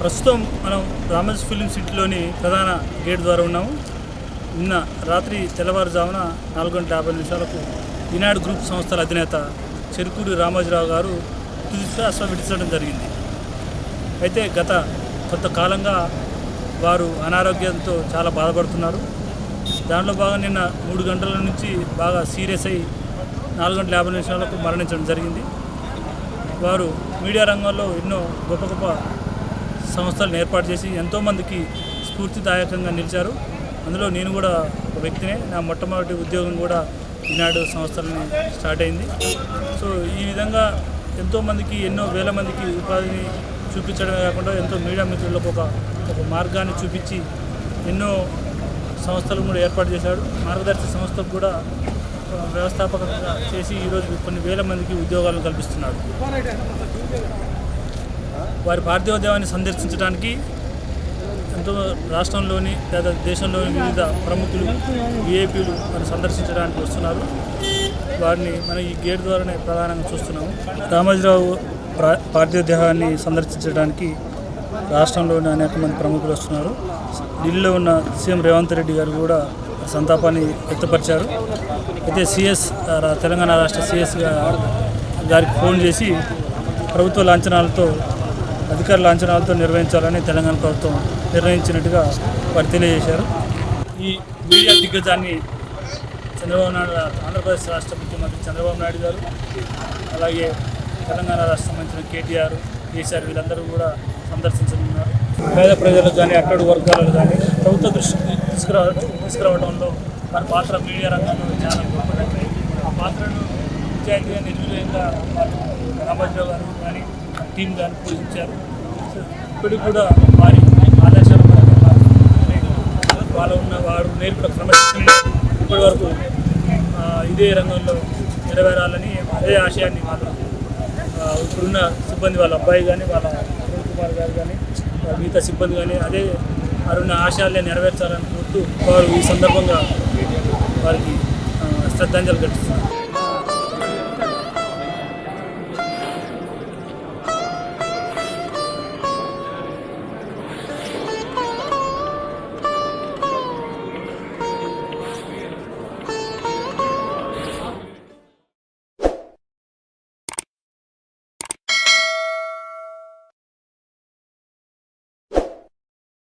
ప్రస్తుతం మనం రామజ్ ఫిలిం సిటీలోని ప్రధాన గేట్ ద్వారా ఉన్నాము. నిన్న రాత్రి తెల్లవారుజామున నాలుగు గంటల యాభై నిమిషాలకు ఈనాడు గ్రూప్ సంస్థల అధినేత చెరుకూరి రామోజీరావు గారు అశ్వ విడిచడం జరిగింది. అయితే గత కొంతకాలంగా వారు అనారోగ్యంతో చాలా బాధపడుతున్నారు. దాంట్లో బాగా నిన్న మూడు గంటల నుంచి బాగా సీరియస్ అయి నాలుగు గంటల యాభై నిమిషాలకు మరణించడం జరిగింది. వారు మీడియా రంగంలో ఎన్నో గొప్ప గొప్ప సంస్థలను ఏర్పాటు చేసి ఎంతోమందికి స్ఫూర్తిదాయకంగా నిలిచారు. అందులో నేను కూడా ఒక వ్యక్తినే నా మొట్టమొదటి ఉద్యోగం కూడా ఈనాడు సంస్థలని స్టార్ట్ అయింది. సో ఈ విధంగా ఎంతోమందికి ఎన్నో వేల మందికి ఉపాధిని చూపించడమే కాకుండా ఎంతో మీడియా మిత్రులకు ఒక ఒక మార్గాన్ని చూపించి ఎన్నో సంస్థలు కూడా ఏర్పాటు చేశాడు. మార్గదర్శి సంస్థకు కూడా వ్యవస్థాపకంగా చేసి ఈరోజు కొన్ని వేల మందికి ఉద్యోగాలను కల్పిస్తున్నాడు. వారి పార్థివ దేవాన్ని సందర్శించడానికి ఎంతో రాష్ట్రంలోని లేదా దేశంలోని వివిధ ప్రముఖులు విఐపీలు వారిని సందర్శించడానికి వస్తున్నారు. వారిని మనం ఈ గేట్ ద్వారానే ప్రధానంగా చూస్తున్నాము. రామోజీరావు ప్రా- పార్థివ దేహాన్ని సందర్శించడానికి రాష్ట్రంలోని అనేక మంది ప్రముఖులు వస్తున్నారు. ఢిల్లీలో ఉన్న సీఎం రేవంత్ రెడ్డి గారు కూడా సంతాపాన్ని వ్యక్తపరిచారు. అయితే సిఎస్ తెలంగాణ రాష్ట్ర సిఎస్ గారికి ఫోన్ చేసి ప్రభుత్వ లాంఛనాలతో అధికార లాంఛనాలతో నిర్వహించాలని తెలంగాణ ప్రభుత్వం నిర్ణయించినట్టుగా వారు తెలియజేశారు. ఈ మీడియా దిగ్గజాన్ని చంద్రబాబు నాయుడు ఆంధ్రప్రదేశ్ రాష్ట్ర ముఖ్యమంత్రి చంద్రబాబు నాయుడు గారు అలాగే తెలంగాణ రాష్ట్ర మంత్రి కేటీఆర్ కేసీఆర్ వీళ్ళందరూ కూడా సందర్శించనున్నారు. పేద ప్రజలకు కానీ అట్టడు వర్గాలకు కానీ ప్రభుత్వ దృష్టికి తీసుకురా తీసుకురావడంలో వారి పాత్ర మీడియా రంగంలో చాలా గొప్పదండి ఆ పాత్రను నిజాయితీగా నిర్వీర్యంగా వాళ్ళు రామోజీరావు గారు కానీ టీం కానీ పోషించారు. ఇప్పటికి కూడా వారి ఆదర్శాలు వాళ్ళు ఉన్న వారు నేర్పిన క్రమశిక్షణ ఇప్పటి వరకు ఇదే రంగంలో నెరవేరాలని అదే ఆశయాన్ని వాళ్ళ ఇప్పుడున్న సిబ్బంది వాళ్ళ అబ్బాయి కానీ వాళ్ళ అరుణ్ కుమార్ గారు కానీ మిగతా సిబ్బంది కానీ అదే వారున్న ఆశయాలే నెరవేర్చాలని కోరుతూ వారు ఈ సందర్భంగా వారికి శ్రద్ధాంజలి ఘటిస్తున్నారు.